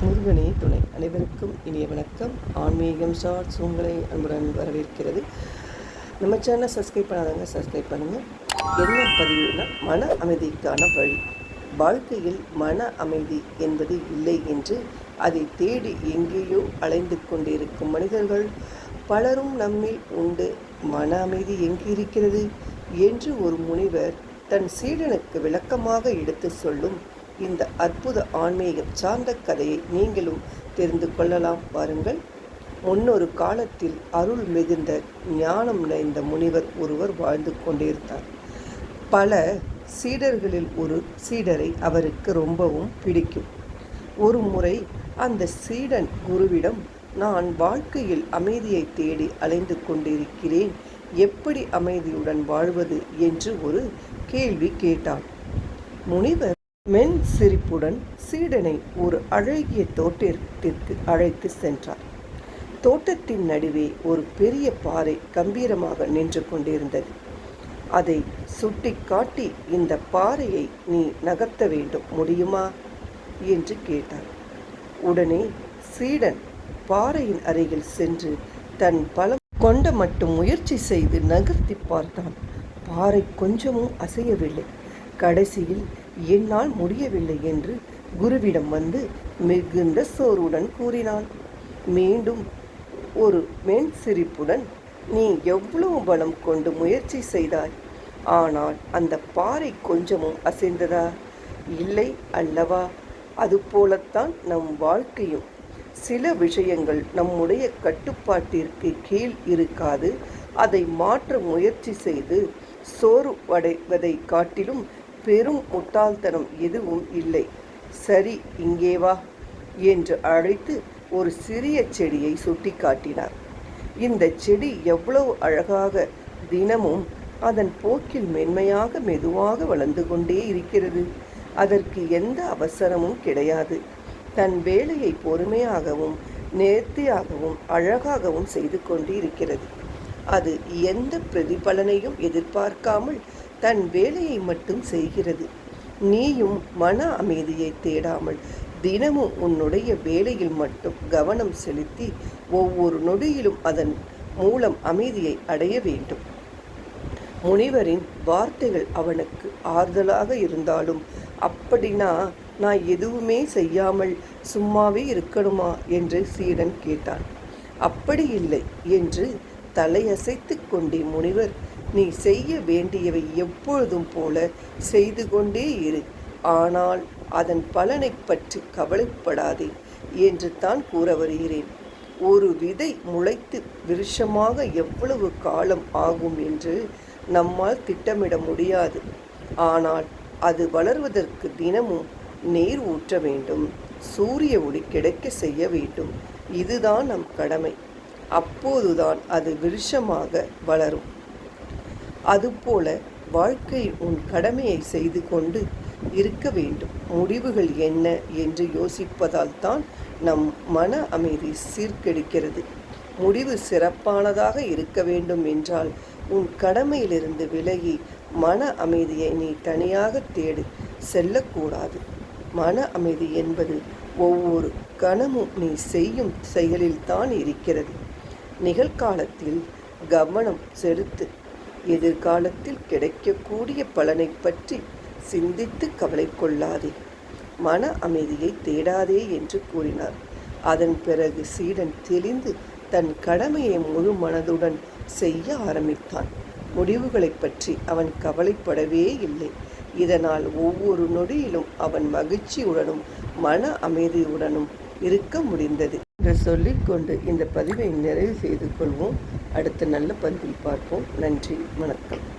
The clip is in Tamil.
முருகனே துணை அனைவருக்கும் இனிய வணக்கம். ஆன்மீகம் ஷார்ட்ஸ் உங்களை அன்புடன் வரவேற்கிறது. நம்ம சேனலை சப்ஸ்கிரைப் பண்ணாதவங்க சப்ஸ்கிரைப் பண்ணுங்கள் என்ன பதிவுனா மன அமைதிக்கான வழி. வாழ்க்கையில் மன அமைதி என்பது இல்லை என்று அதை தேடி எங்கேயோ அலைந்து கொண்டிருக்கும் மனிதர்கள் பலரும் நம்மில் உண்டு. மன அமைதி எங்கு இருக்கிறது? என்று ஒரு முனிவர் தன் சீடனுக்கு விளக்கமாக எடுத்து சொல்லும் இந்த அற்புத ஆன்மீகம் சார்ந்த கதையை நீங்களும் தெரிந்து கொள்ளலாம். வாருங்கள். முன்னொரு காலத்தில் அருள் மிகுந்த ஞானம் நிறைந்த முனிவர் ஒருவர் வாழ்ந்து கொண்டிருந்தார். பல சீடர்களில் ஒரு சீடரை அவருக்கு ரொம்பவும் பிடிக்கும். ஒரு முறை அந்த சீடன் குருவிடம் நான் வாழ்க்கையில் அமைதியை தேடி அலைந்து கொண்டிருக்கிறேன். எப்படி அமைதியுடன் வாழ்வது? என்று ஒரு கேள்வி கேட்டான். முனிவர் மென் சிரிப்புடன் சீடனை ஒரு அழகிய தோட்டத்திற்கு அழைத்து சென்றார். தோட்டத்தின் நடுவே ஒரு பெரிய பாறை கம்பீரமாக நின்று கொண்டிருந்தது. அதை சுட்டி காட்டி இந்த பாறையை நீ நகர்த்த வேண்டும் முடியுமா என்று கேட்டார். உடனே சீடன் பாறையின் அருகில் சென்று தன் பலம் கொண்ட மட்டும் முயற்சி செய்து நகர்த்தி பார்த்தான். பாறை கொஞ்சமும் அசையவில்லை. கடைசியில் என்னால் முடியவில்லை என்று குருவிடம் வந்து மிகுந்த சோர்வுடன் கூறினான். மீண்டும் ஒரு மென் சிரிப்புடன் நீ எவ்வளவு பலம் கொண்டு முயற்சி செய்தாய்? ஆனால் அந்த பாறை கொஞ்சமும் அசைந்ததா? இல்லை அல்லவா? அதுபோலத்தான் நம் வாழ்க்கையும். சில விஷயங்கள் நம்முடைய கட்டுப்பாட்டிற்கு கீழ் இருக்காது. அதை மாற்ற முயற்சி செய்து சோர்வடைவதை காட்டிலும் பெரும் முட்டாள்தனம் எதுவும் இல்லை. சரி இங்கே வா என்று அழைத்து ஒரு சிறிய செடியை சுட்டி காட்டினார் இந்த செடி எவ்வளவு அழகாக தினமும் அதன் போக்கில் மென்மையாக மெதுவாக வளர்ந்து கொண்டே இருக்கிறது. அதற்கு எந்த அவசரமும் கிடையாது. தன் வேலையை பொறுமையாகவும் நேர்த்தியாகவும் அழகாகவும் செய்து கொண்டு இருக்கிறது அது எந்த பிரதிபலனையும் எதிர்பார்க்காமல் தன் வேலையை மட்டும் செய்கிறது. நீயும் மன அமைதியை தேடாமல் தினமும் உன்னுடைய வேலையில் மட்டும் கவனம் செலுத்தி ஒவ்வொரு நொடியிலும் அதன் மூலம் அமைதியை அடைய வேண்டும். முனிவரின் வார்த்தைகள் அவனுக்கு ஆறுதலாக இருந்தாலும் அப்படின்னா நான் எதுவுமே செய்யாமல் சும்மாவே இருக்கணுமா? என்று சீடன் கேட்டான். அப்படி இல்லை என்று தலையசைத்து கொண்டே முனிவர் நீ செய்ய வேண்டியவை எப்பொழுதும் போல செய்து கொண்டே இரு. ஆனால் அதன் பலனை பற்றி கவலைப்படாதே என்று தான் கூற வருகிறேன். ஒரு விதை முளைத்து விருஷமாக எவ்வளவு காலம் ஆகும் என்று நம்மால் திட்டமிட முடியாது. ஆனால் அது வளர்வதற்கு தினமும் நீர் ஊற்ற வேண்டும். சூரிய ஒளி கிடைக்க செய்ய வேண்டும். இதுதான் நம் கடமை. அப்போதுதான் அது விருஷமாக வளரும். அதுபோல வாழ்க்கை உன் கடமையை செய்து கொண்டு இருக்க வேண்டும். முடிவுகள் என்ன என்று யோசிப்பதால் தான் நம் மன அமைதி சீர்கெடுக்கிறது. முடிவு சிறப்பானதாக இருக்க வேண்டும் என்றால் உன் கடமையிலிருந்து விலகி மன அமைதியை நீ தனியாக தேடு செல்லக்கூடாது. மன அமைதி என்பது ஒவ்வொரு கணமும் நீ செய்யும் செயலில்தான் இருக்கிறது. நிகழ்காலத்தில் கவனம் செலுத்து. எதிர்காலத்தில் கிடைக்கக்கூடிய பலனை பற்றி சிந்தித்து கவலை கொள்ளாதே. மன அமைதியை தேடாதே என்று கூறினார். அதன் பிறகு சீடன் தெளிந்து தன் கடமையை முழு மனதுடன் செய்ய ஆரம்பித்தான். முடிவுகளை பற்றி அவன் கவலைப்படவே இல்லை. இதனால் ஒவ்வொரு நொடியிலும் அவன் மகிழ்ச்சியுடனும் மன அமைதியுடனும் இருக்க முடிந்தது. என்று சொல்லிக்கொண்டு இந்த பதிவை நிறைவு செய்து கொள்வோம். அடுத்த நல்ல பதிவில் பார்ப்போம். நன்றி. வணக்கம்.